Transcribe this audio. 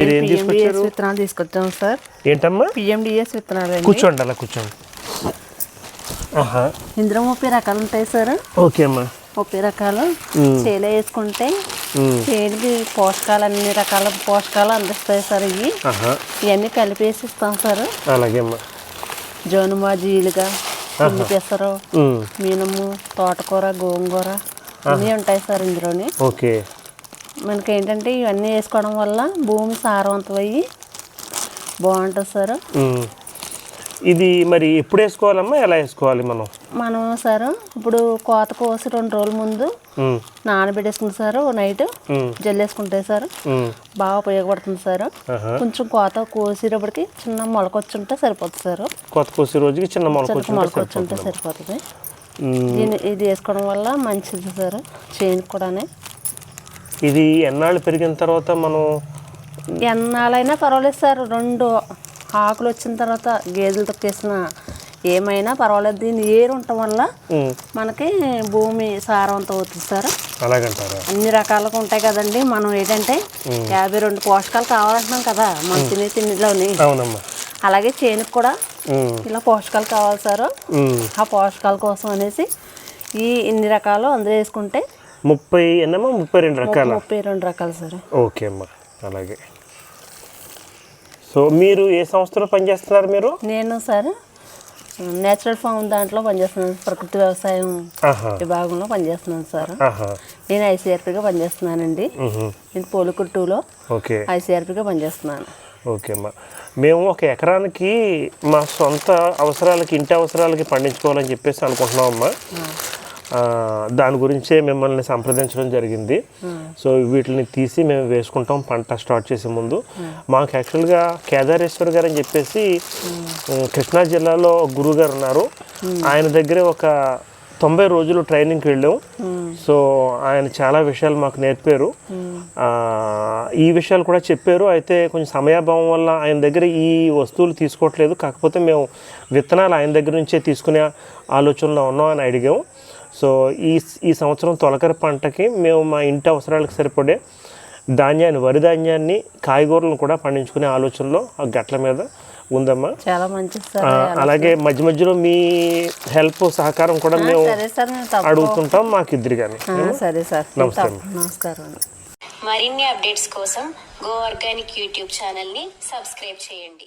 మీరు ఏం పిఎండిఎస్ తీసుకొచ్చారు? విత్తనాలు తీసుకొచ్చాం సార్. ఏంటమ్మా? పిఎండిఎస్ విత్తనాలు కూర్చోండి అలా కూర్చోండి. ఇందులో ముప్పై రకాలు ఉంటాయి సార్. ఓకే అమ్మా. ముప్పై రకాలు. చేలో వేసుకుంటే. చేడికి పోషకాలు అన్ని రకాల పోషకాలు అందిస్తాయి సార్ ఇవి. ఇవన్నీ కలిపేసి ఇస్తాం సార్. అలాగే అమ్మా. జోనుమా జీలుగా పిల్లి పెసరు మీనము తోటకూర గోంగూర అన్నీ ఉంటాయి సార్ ఇందులోని. ఓకే. మనకి ఏంటంటే ఇవన్నీ వేసుకోవడం వల్ల భూమి సారవంతమయ్యి బాగుంటుంది సార్. ఇది మరి ఎప్పుడు వేసుకోవాలమ్మా? ఎలా వేసుకోవాలి మనం? మనం సార్ ఇప్పుడు కోత కోసి రెండు రోజుల ముందు నానబెట్టేసుకుంది సార్ నైట్ జల్లేసుకుంటే సార్ బాగా ఉపయోగపడుతుంది సార్. కొంచెం కోత కోసేటప్పటికి చిన్న మొలకొచ్చుంటే సరిపోతుంది సార్. కొత్త కోసే రోజుకి చిన్న మొలకొచ్చుంటే సరిపోతుంది. ఇది వేసుకోవడం వల్ల మంచిది సార్ చేనుకు కూడానే. ఇది ఎన్నాళ్ళు పెరిగిన తర్వాత మనం ఎన్నాళ్ళైనా పర్వాలేదు సార్ రెండు ఆకులు వచ్చిన తర్వాత గేదెలు తొక్కేసిన ఏమైనా పర్వాలేదు. దీన్ని ఏరు ఉండటం వల్ల మనకి భూమి సారవంతం అవుతుంది సార్. అలాగంటారా? అన్ని రకాలుగా ఉంటాయి కదండి. మనం ఏంటంటే యాభై రెండు పోషకాలు కావాలంటున్నాం కదా మన తినే తిండిలోని. అలాగే చేనుకు కూడా ఇలా పోషకాలు కావాలి సార్. ఆ పోషకాల కోసం అనేసి ఈ ఇన్ని రకాలు అందులో వేసుకుంటే ముప్పై ఎన్నమ్మా? ముప్పై రెండు రకాల? ముప్పై రెండు రకాలు సార్. ఓకే అమ్మా. అలాగే. సో మీరు ఏ సంస్థలో పనిచేస్తున్నారు మీరు? నేను సార్ నేచురల్ ఫామ్ దాంట్లో పనిచేస్తున్నాను. ప్రకృతి వ్యవసాయం విభాగంలో పనిచేస్తున్నాను సార్. నేను ఐసీఆర్పీగా పనిచేస్తున్నానండి. నేను పోలికూరు టూలో ఓకే. ఐసీఆర్పీగా పనిచేస్తున్నాను. ఓకే అమ్మా. మేము ఒక ఎకరానికి మా సొంత అవసరాలకి ఇంటి అవసరాలకి పండించుకోవాలని చెప్పేసి అనుకుంటున్నాం అమ్మా. దాని గురించే మిమ్మల్ని సంప్రదించడం జరిగింది. సో వీటిని తీసి మేము వేసుకుంటాం పంట స్టార్ట్ చేసే ముందు. మాకు యాక్చువల్గా కేదారేశ్వర్ గారు అని చెప్పేసి కృష్ణా జిల్లాలో గురువు గారు ఉన్నారు. ఆయన దగ్గరే ఒక తొంభై రోజులు ట్రైనింగ్కి వెళ్ళాం. సో ఆయన చాలా విషయాలు మాకు నేర్పారు. ఈ విషయాలు కూడా చెప్పారు. అయితే కొంచెం సమయాభావం వల్ల ఆయన దగ్గర ఈ వస్తువులు తీసుకోవట్లేదు. కాకపోతే మేము విత్తనాలు ఆయన దగ్గర నుంచే తీసుకునే ఆలోచనలో ఉన్నాం అని అడిగాం. సో ఈ ఈ సంవత్సరం తొలకరి పంటకి మేము మా ఇంటి అవసరాలకు సరిపడే ధాన్యాన్ని వరి ధాన్యాన్ని కాయగూరలను కూడా పండించుకునే ఆలోచనలో ఆ గట్ల మీద ఉందమ్మా. చాలా మంచిది అలాగే మధ్య మధ్యలో మీ హెల్ప్ సహకారం కూడా మేము అడుగుతుంటాం మాకు ఇద్దరు కానీ సరే సార్ నమస్కారం అండి మరిన్ని అప్డేట్స్ కోసం గో ఆర్గానిక్ యూట్యూబ్ ఛానల్ని సబ్స్క్రైబ్ చేయండి.